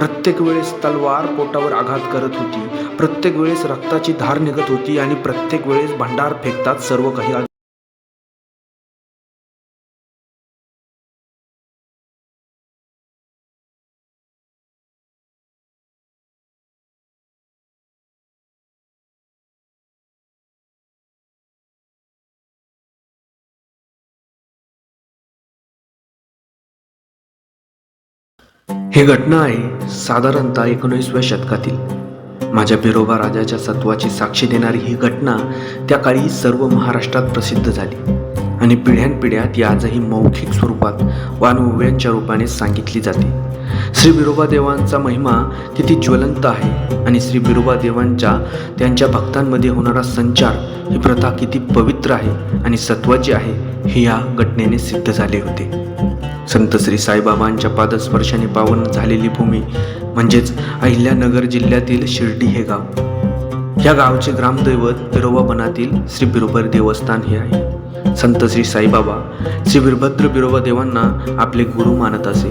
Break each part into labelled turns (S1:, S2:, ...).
S1: प्रत्येक वेळेस तलवार पोटावर आघात करत होती. प्रत्येक वेळेस रक्ताची धार निघत होती आणि प्रत्येक वेळेस भांडार फेकतात सर्व काही ही घटना आहे साधारणतः एकोणीसव्या शतकातील. माझ्या बिरोबा राजाच्या सत्वाची साक्षी देणारी ही घटना त्या काळी सर्व महाराष्ट्रात प्रसिद्ध झाली. आणि पिढ्यानपिढ्या ती आजही मौखिक स्वरूपात वानोव्यांच्या रूपाने सांगितली जाते. श्री बिरोबा देवांचा महिमा किती ज्वलंत आहे आणि श्री बिरोबादेवांच्या त्यांच्या भक्तांमध्ये होणारा संचार ही प्रथा किती पवित्र आहे आणि सत्वाची आहे हे या घटनेने सिद्ध झाले होते. संत श्री साईबाबांच्या पादस्पर्शाने पावन झालेली भूमी म्हणजेच अहिल्यानगर जिल्ह्यातील शिर्डी हे गाव. या गावचे ग्रामदैवत बिरोबा बनातील श्री बिरोबर देवस्थान हे आहे. संत श्री साईबाबा श्री वीरभद्र बिरोबा देवांना आपले गुरु मानत असे.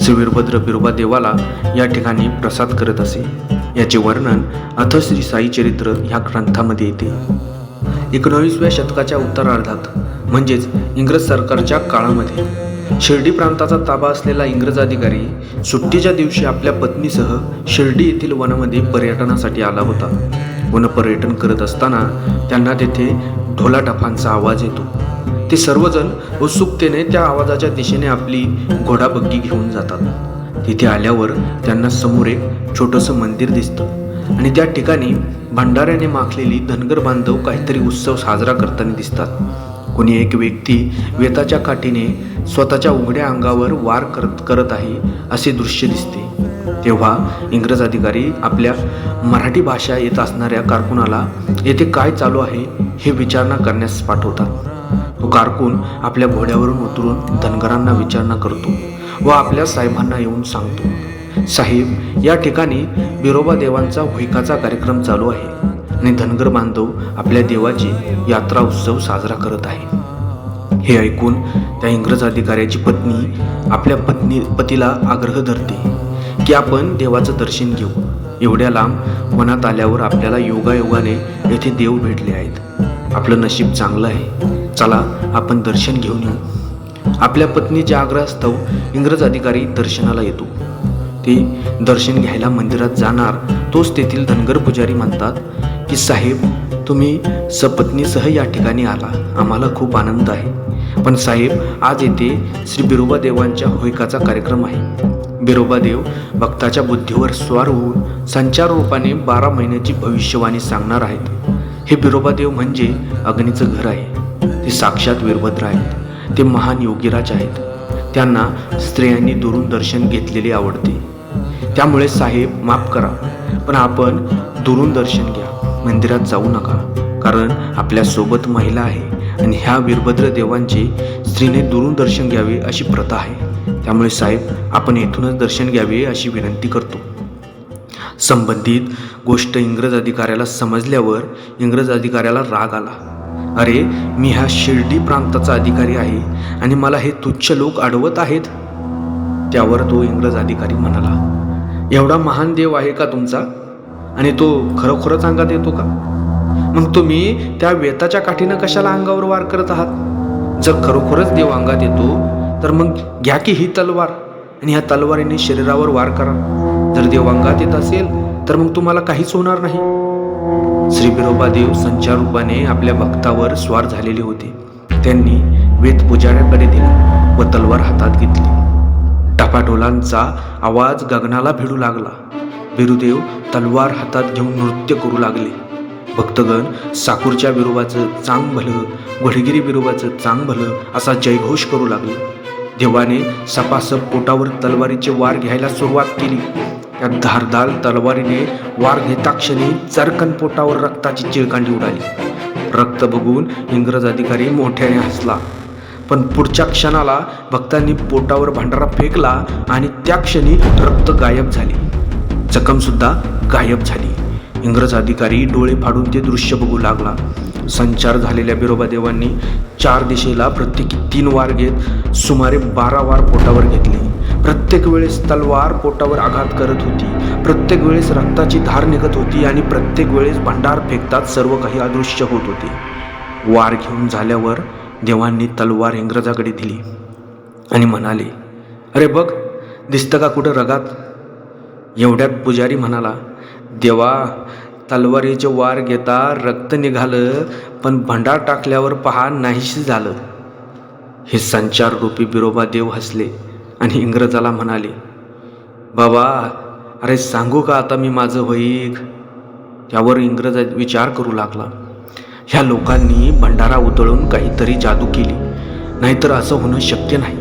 S1: श्री वीरभद्र बिरोबा देवाला या ठिकाणी प्रसाद करत असे. याचे वर्णन अथ श्री साई चरित्र ह्या ग्रंथामध्ये येते. एकोणावीसव्या शतकाच्या उत्तरार्धात म्हणजेच इंग्रज सरकारच्या काळामध्ये शिर्डी प्रांताचा ताबा असलेला इंग्रज अधिकारी सुट्टीच्या दिवशी आपल्या पत्नीसह शिर्डी येथील वनामध्ये पर्यटनासाठी आला होता. वनपर्यटन करत असताना त्यांना तेथे ढोलाटाफांचा आवाज येतो. ते सर्वजण उत्सुकतेने त्या आवाजाच्या दिशेने आपली घोडाबग्गी घेऊन जातात. तिथे आल्यावर त्यांना समोर एक छोटंसं मंदिर दिसतं आणि त्या ठिकाणी भंडाऱ्याने माखलेली धनगर बांधव काहीतरी उत्सव साजरा करताना दिसतात. कोणी एक व्यक्ती वेताच्या काठीने स्वतःच्या उघड्या अंगावर वार करत करत आहे असे दृश्य दिसते. तेव्हा इंग्रज अधिकारी आपल्या मराठी भाषा येत असणाऱ्या कारकुनाला येथे काय चालू आहे हे विचारणा करण्यास पाठवतात. तो कारकून आपल्या घोड्यावरून उतरून धनगरांना विचारणा करतो व आपल्या साहेबांना येऊन सांगतो. साहेब या ठिकाणी बिरोबा देवांचा हुईकाचा कार्यक्रम चालू आहे. आणि धनगर बांधव आपल्या देवाची यात्रा उत्सव साजरा करत आहे. हे ऐकून त्या इंग्रज अधिकाऱ्याची पत्नी आपल्या पत्नी पतीला आग्रह धरते की आपण देवाचं दर्शन घेऊ. एवढ्या लांब वनात आल्यावर आपल्याला योगायोगाने येथे देव भेटले आहेत. आपलं नशीब चांगलं आहे. चला आपण दर्शन घेऊन येऊ. आपल्या पत्नीच्या आग्रहास्तव इंग्रज अधिकारी दर्शनाला येतो. ते दर्शन घ्यायला मंदिरात जाणार तोच तेथील धनगर पुजारी म्हणतात की साहेब तुम्ही सपत्नीसह या ठिकाणी आला. आम्हाला खूप आनंद आहे. पण साहेब आज येथे श्री बिरोबा देवांच्या होयकाचा कार्यक्रम आहे. बिरोबा देव भक्ताच्या बुद्धीवर स्वार होऊन संचार रूपाने बारा महिन्याची भविष्यवाणी सांगणार आहेत. हे बिरोबा देव म्हणजे अग्नीचं घर आहे. ते साक्षात वीरभद्र आहेत. ते महान योगीराज आहेत. त्यांना स्त्रियांनी दुरून दर्शन घेतलेले आवडते. त्यामुळे साहेब माफ करा. पण आपण दुरून दर्शन घ्या. मंदिरात जाऊ नका. कारण आपल्यासोबत महिला आहे आणि ह्या वीरभद्र देवांचे स्त्रीने दुरून दर्शन घ्यावे अशी प्रथा आहे. त्यामुळे साहेब आपण येथूनच दर्शन घ्यावे अशी विनंती करतो. संबंधित गोष्ट इंग्रज अधिकाऱ्याला समजल्यावर इंग्रज अधिकाऱ्याला राग आला. अरे मी ह्या शिर्डी प्रांताचा अधिकारी आहे आणि मला हे तुच्छ लोक अडवत आहेत? त्यावर तो इंग्रज अधिकारी म्हणाला एवढा महान देव आहे का तुमचा? आणि तो खरोखरच अंगात येतो का? मग तुम्ही त्या वेताच्या काठीनं कशाला अंगावर वार करत आहात? जर खरोखरच देव अंगात येतो तर मग घ्या की ही तलवार आणि ह्या तलवारीने शरीरावर वार करा. जर देव अंगात येत असेल तर मग तुम्हाला काहीच होणार नाही. श्री बिरोबा देव संचार रूपाने आपल्या भक्तावर स्वार झालेले होते. त्यांनी वेद पुजाऱ्याकडे दिला व तलवार हातात घेतली. टपाटोलांचा आवाज गगनाला भिडू लागला. बिरुदेव तलवार हातात घेऊन नृत्य करू लागले. भक्तगण साकूरच्या बिरोबाचं चांग भलं घडगिरी बिरोबाचं चांग भलं असा जयघोष करू लागले. देवाने सपासप पोटावर तलवारीचे वार घ्यायला सुरुवात केली. त्या धारदार तलवारीने वार घेता क्षणी चरकन पोटावर रक्ताची चिळकांडी उडाली. रक्त बघून इंग्रज अधिकारी मोठ्याने हसला. पण पुढच्या क्षणाला भक्तांनी पोटावर भांडारा फेकला आणि त्या क्षणी रक्त गायब झाले. जखमसुद्धा गायब झाली. इंग्रज अधिकारी डोळे फाडून ते दृश्य बघू लागला. संचार झालेल्या बिरोबादेवांनी चार दिशेला प्रत्येकी तीन वार घेत सुमारे बारा वार पोटावर घेतले. प्रत्येक वेळेस तलवार पोटावर आघात करत होती. प्रत्येक वेळेस रक्ताची धार निघत होती आणि प्रत्येक वेळेस भांडार फेकतात सर्व काही अदृश्य होत होते. वार घेऊन झाल्यावर देवांनी तलवार इंग्रजाकडे दिली आणि म्हणाले अरे बघ दिसतं का कुठं रगात? एवढ्यात पुजारी म्हणाला देवा तलवारीचे वार घेता रक्त निघालं पण भंडार टाकल्यावर पहा नाहीशी झालं. हे संचार रूपी बिरोबा देव हसले आणि इंग्रजाला म्हणाले बाबा अरे सांगू का आता मी माझं होईक त्यावर इंग्रज विचार करू लागला. ह्या लोकांनी भंडारा उतळून काहीतरी जादू केली नाहीतर असं होणं शक्य नाही.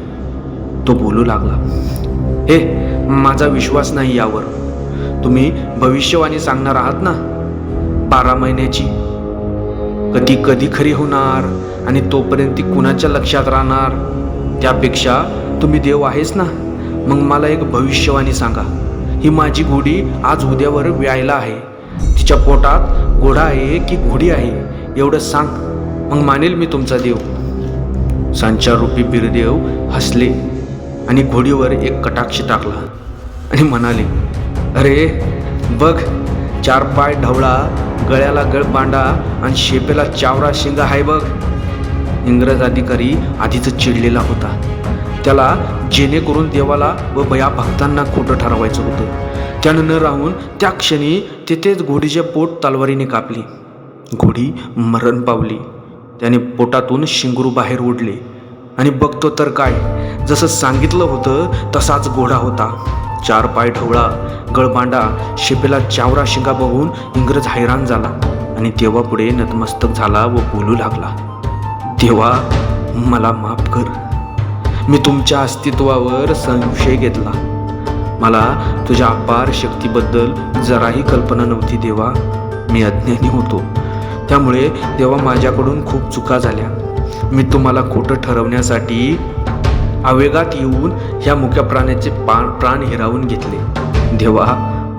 S1: तो बोलू लागला हे माझा विश्वास नाही यावर. तुम्ही भविष्यवाणी सांगणार आहात ना? बारा महिन्याची. कधी कधी खरी होणार आणि तोपर्यंत ती कुणाच्या लक्षात राहणार? त्यापेक्षा तुम्ही देव आहेस ना? मग मला एक भविष्यवाणी सांगा. ही माझी घोडी आज उद्यावर व्यायला आहे. तिच्या पोटात घोडा आहे की घोडी आहे? एवढं सांग. मग मानेल मी तुमचा देव. संचाररूपी बिरदेव हसले. आणि घोडीवर एक कटाक्ष टाकला आणि म्हणाले अरे बघ चार पाय ढवळा गळ्याला गळबांडा आणि शेपेला चावरा शेंगा आहे बघ. इंग्रज अधिकारी आधीच चिडलेला होता. त्याला जेणेकरून देवाला व भया भक्तांना खोटं ठरवायचं होतं. त्यानं न राहून त्या क्षणी तेथेच घोडीचे पोट तलवारीने कापली. घोडी मरण पावली. त्याने पोटातून शिंगरू बाहेर ओढले. आणि बघतो तर काय? जसं सांगितलं होतं तसाच घोडा होता. चार पाय ठवळा गळबांडा शिपेला चावरा शिंगा बघून इंग्रज हैराण झाला आणि तेव्हा पुढे नतमस्तक झाला व बोलू लागला तेव्हा मला माफ कर. मी तुमच्या अस्तित्वावर संशय घेतला. मला तुझ्या अपार शक्तीबद्दल जराही कल्पना नव्हती देवा. मी अज्ञानी होतो. त्यामुळे तेव्हा माझ्याकडून खूप चुका झाल्या. मी तुम्हाला खोटं ठरवण्यासाठी आवेगात येऊन ह्या मुक्या प्राण्याचे पा प्राण हिरावून घेतले. देवा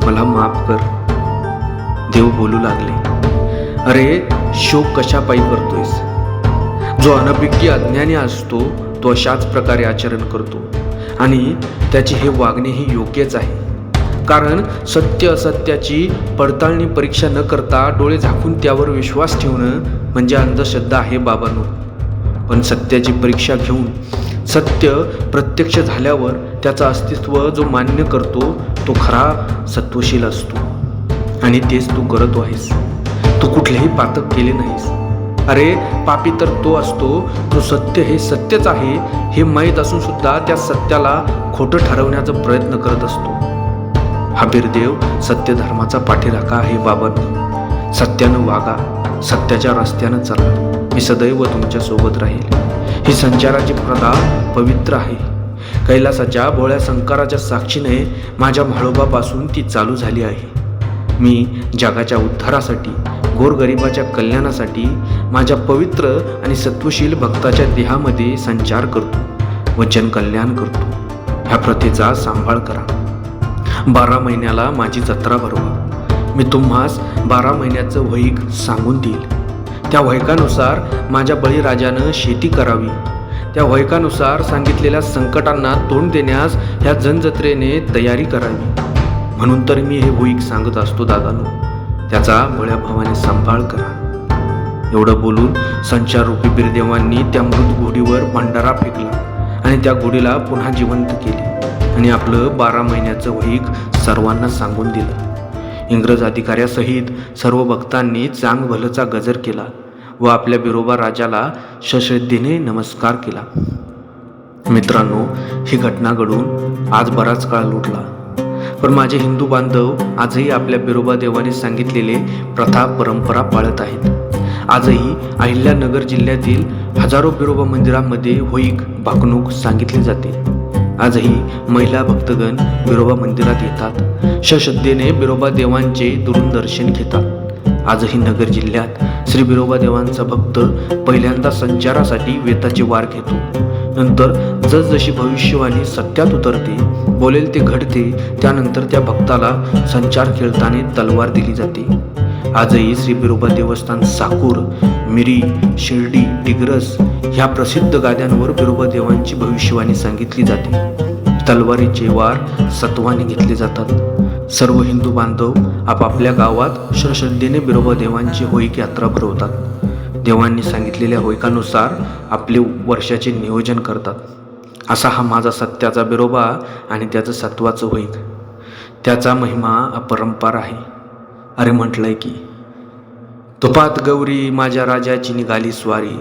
S1: मला माफ कर. देव बोलू लागले. अरे शोक कशापायी करतोयस? जो अनभिज्ञ अज्ञानी असतो तो अशाच प्रकारे आचरण करतो. आणि त्याचे हे वागणे हे योग्यच आहे. कारण सत्य असत्याची पडताळणी परीक्षा न करता डोळे झाकून त्यावर विश्वास ठेवणं म्हणजे अंधश्रद्धा आहे बाबांनो. पण सत्याची परीक्षा घेऊन सत्य प्रत्यक्ष झाल्यावर त्याचं अस्तित्व जो मान्य करतो तो खरा सत्वशील असतो. आणि तेच तू करत आहेस. तू कुठलेही पातक केले नाहीस. अरे पापी तर तो असतो जो सत्य हे सत्यच आहे हे माहीत असून सुद्धा त्या सत्याला खोटं ठरवण्याचा प्रयत्न करत असतो. हबीरदेव सत्य धर्माचा पाठीराखा आहे बाबांनो सत्यानं वागा सत्याच्या रस्त्यानं चला. मी सदैव तुमच्यासोबत राहील. ही संचाराची प्रथा पवित्र आहे. कैलासाच्या भोळ्या संकाराच्या साक्षीने माझ्या म्हाळोबापासून ती चालू झाली आहे. मी जगाच्या उद्धारासाठी गोरगरिबाच्या कल्याणासाठी माझ्या पवित्र आणि सत्वशील भक्ताच्या देहामध्ये संचार करतो वचन कल्याण करतो. ह्या प्रथेचा सांभाळ करा. बारा महिन्याला माझी जत्रा भरवा. मी तुम्हास बारा महिन्याचं वहीक सांगून देईल. त्या वयकानुसार माझ्या बळीराजानं शेती करावी. त्या वयकानुसार सांगितलेल्या संकटांना तोंड देण्यास ह्या जनजत्रेने तयारी करावी. म्हणून तर मी हे वहीक सांगत असतो दादानो त्याचा बळ्या भावाने सांभाळ करा. एवढं बोलून संचाररूपी बिरदेवांनी त्या मृत घोडीवर भंडारा फेकला आणि त्या घोडीला पुन्हा जिवंत केली आणि आपलं बारा महिन्याचं वहीक सर्वांना सांगून दिलं. इंग्रज अधिकाऱ्यासहित सर्व भक्तांनी चांग भलचा गजर केला व आपल्या बिरोबा राजाला सश्रद्धेने नमस्कार केला. मित्रांनो ही घटना घडून आज बराच काळ लुटला. पण माझे हिंदू बांधव आजही आपल्या बिरोबा देवाने सांगितलेले प्रथा परंपरा पाळत आहेत. आजही अहिल्यानगर जिल्ह्यातील हजारो बिरोबा मंदिरांमध्ये होईक भाकणूक सांगितली जाते. आजही महिला भक्तगण बिरोबा मंदिरात येतात. सश्रद्धेने बिरोबा देवांचे दुरून दर्शन घेतात. आजही नगर जिल्ह्यात श्री बिरोबा देवांचा भक्त पहिल्यांदा संचारासाठी वेताचे वार घेतो. नंतर जसजशी भविष्यवाणी सत्यात उतरते बोलेल ते घडते त्यानंतर त्या भक्ताला संचार खेळताना तलवार दिली जाते. आजही श्री बिरोबा देवस्थान साकूर मिरी शिर्डी डिग्रस ह्या प्रसिद्ध गाद्यांवर बिरोबा देवांची भविष्यवाणी सांगितली जाते. तलवारीचे वार सत्वाने घेतले जातात. सर्व हिंदू बांधव आपापल्या गावात श्रद्धेने बिरोबा देवांची होईक यात्रा भरवतात. देवांनी सांगितलेल्या होयकानुसार आपले वर्षाचे नियोजन करतात. असा हा माझा सत्याचा बिरोबा आणि त्याचं सत्वाचं होईक. त्याचा महिमा अपरंपार आहे. अरे म्हटलंय की तुपात गौरी माझ्या राजाची निघाली स्वारी.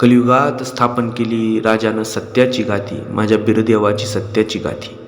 S1: कलियुगात स्थापन केली राजानं सत्याची गाती माझ्या बिरदेवाची सत्याची गाथी.